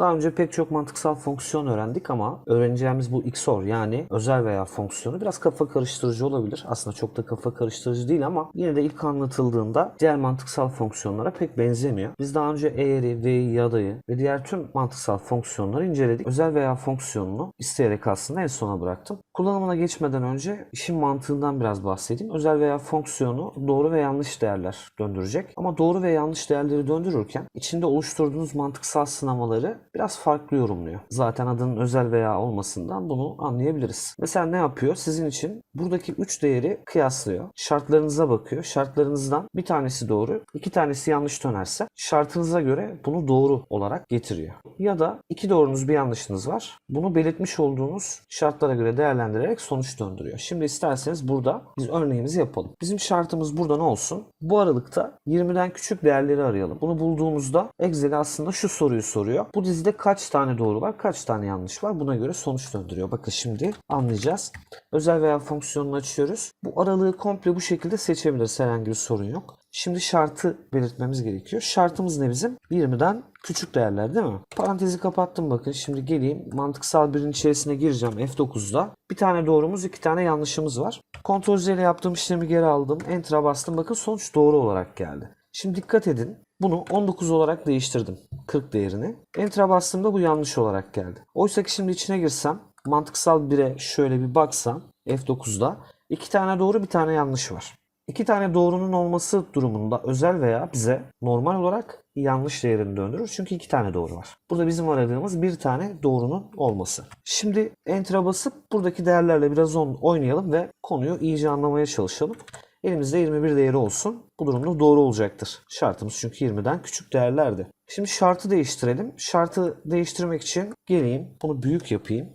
Daha önce pek çok mantıksal fonksiyon öğrendik ama öğreneceğimiz bu XOR yani özel veya fonksiyonu biraz kafa karıştırıcı olabilir. Aslında çok da kafa karıştırıcı değil ama yine de ilk anlatıldığında diğer mantıksal fonksiyonlara pek benzemiyor. Biz daha önce eğeri, ve'yi, yadayı ve diğer tüm mantıksal fonksiyonları inceledik. Özel veya fonksiyonunu isteyerek aslında en sona bıraktım. Kullanımına geçmeden önce işin mantığından biraz bahsedeyim. Özel veya fonksiyonu doğru ve yanlış değerler döndürecek. Ama doğru ve yanlış değerleri döndürürken içinde oluşturduğunuz mantıksal sınamaları biraz farklı yorumluyor. Zaten adının özel veya olmasından bunu anlayabiliriz. Mesela ne yapıyor? Sizin için buradaki 3 değeri kıyaslıyor. Şartlarınıza bakıyor. Şartlarınızdan bir tanesi doğru, iki tanesi yanlış dönerse şartınıza göre bunu doğru olarak getiriyor. Ya da iki doğrunuz bir yanlışınız var. Bunu belirtmiş olduğunuz şartlara göre değerlendirerek sonuç döndürüyor. Şimdi isterseniz burada biz örneğimizi yapalım. Bizim şartımız burada ne olsun? Bu aralıkta 20'den küçük değerleri arayalım. Bunu bulduğumuzda Excel aslında şu soruyu soruyor. Bu dizide kaç tane doğru var, kaç tane yanlış var? Buna göre sonuç döndürüyor. Bakın şimdi anlayacağız. Özel veya fonksiyonunu açıyoruz. Bu aralığı komple bu şekilde seçebiliriz. Herhangi bir sorun yok. Şimdi şartı belirtmemiz gerekiyor. Şartımız ne bizim? 20'den küçük değerler değil mi? Parantezi kapattım bakın. Şimdi geleyim. Mantıksal birin içerisine gireceğim F9'da. Bir tane doğrumuz, iki tane yanlışımız var. Ctrl Z ile yaptığım işlemi geri aldım. Enter'a bastım. Bakın sonuç doğru olarak geldi. Şimdi dikkat edin. Bunu 19 olarak değiştirdim. 40 değerini. Enter'a bastığımda bu yanlış olarak geldi. Oysa ki şimdi içine girsem mantıksal 1'e şöyle bir baksam F9'da iki tane doğru bir tane yanlış var. İki tane doğrunun olması durumunda özel veya bize normal olarak yanlış değerini döndürür. Çünkü iki tane doğru var. Burada bizim aradığımız bir tane doğrunun olması. Şimdi Enter'a basıp buradaki değerlerle biraz oynayalım ve konuyu iyice anlamaya çalışalım. Elimizde 21 değeri olsun. Bu durumda doğru olacaktır. Şartımız çünkü 20'den küçük değerlerdi. Şimdi şartı değiştirelim. Şartı değiştirmek için geleyim. Bunu büyük yapayım.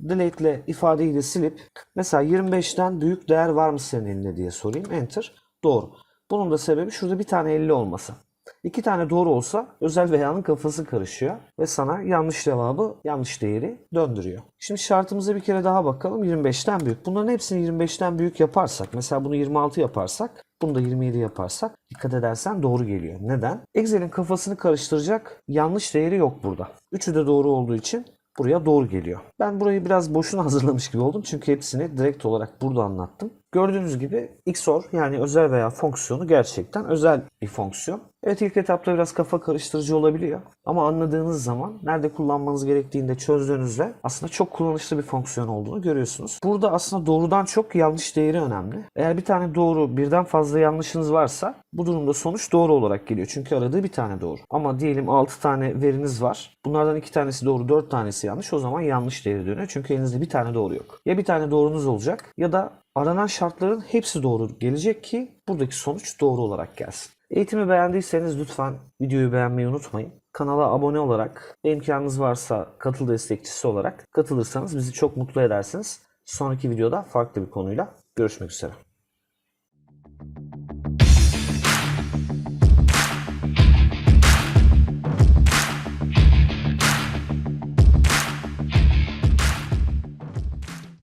Delete ile ifadeyi de silip mesela 25'ten büyük değer var mı senin elinde diye sorayım. Enter. Doğru. Bunun da sebebi şurada bir tane 50 olması. İki tane doğru olsa özel veyanın kafası karışıyor ve sana yanlış cevabı, yanlış değeri döndürüyor. Şimdi şartımıza bir kere daha bakalım. 25'ten büyük. Bunların hepsini 25'ten büyük yaparsak, mesela bunu 26 yaparsak, bunu da 27 yaparsak dikkat edersen doğru geliyor. Neden? Excel'in kafasını karıştıracak yanlış değeri yok burada. Üçü de doğru olduğu için buraya doğru geliyor. Ben burayı biraz boşuna hazırlamış gibi oldum çünkü hepsini direkt olarak burada anlattım. Gördüğünüz gibi XOR yani özel veya fonksiyonu gerçekten özel bir fonksiyon. Evet ilk etapta biraz kafa karıştırıcı olabiliyor. Ama anladığınız zaman nerede kullanmanız gerektiğini de çözdüğünüzde aslında çok kullanışlı bir fonksiyon olduğunu görüyorsunuz. Burada aslında doğrudan çok yanlış değeri önemli. Eğer bir tane doğru birden fazla yanlışınız varsa bu durumda sonuç doğru olarak geliyor. Çünkü aradığı bir tane doğru. Ama diyelim 6 tane veriniz var. Bunlardan 2 tanesi doğru 4 tanesi yanlış. O zaman yanlış değeri dönüyor. Çünkü elinizde bir tane doğru yok. Ya bir tane doğrunuz olacak ya da aranan şartların hepsi doğru gelecek ki buradaki sonuç doğru olarak gelsin. Eğitimi beğendiyseniz lütfen videoyu beğenmeyi unutmayın. Kanala abone olarak imkanınız varsa katıl destekçisi olarak katılırsanız bizi çok mutlu edersiniz. Sonraki videoda farklı bir konuyla görüşmek üzere.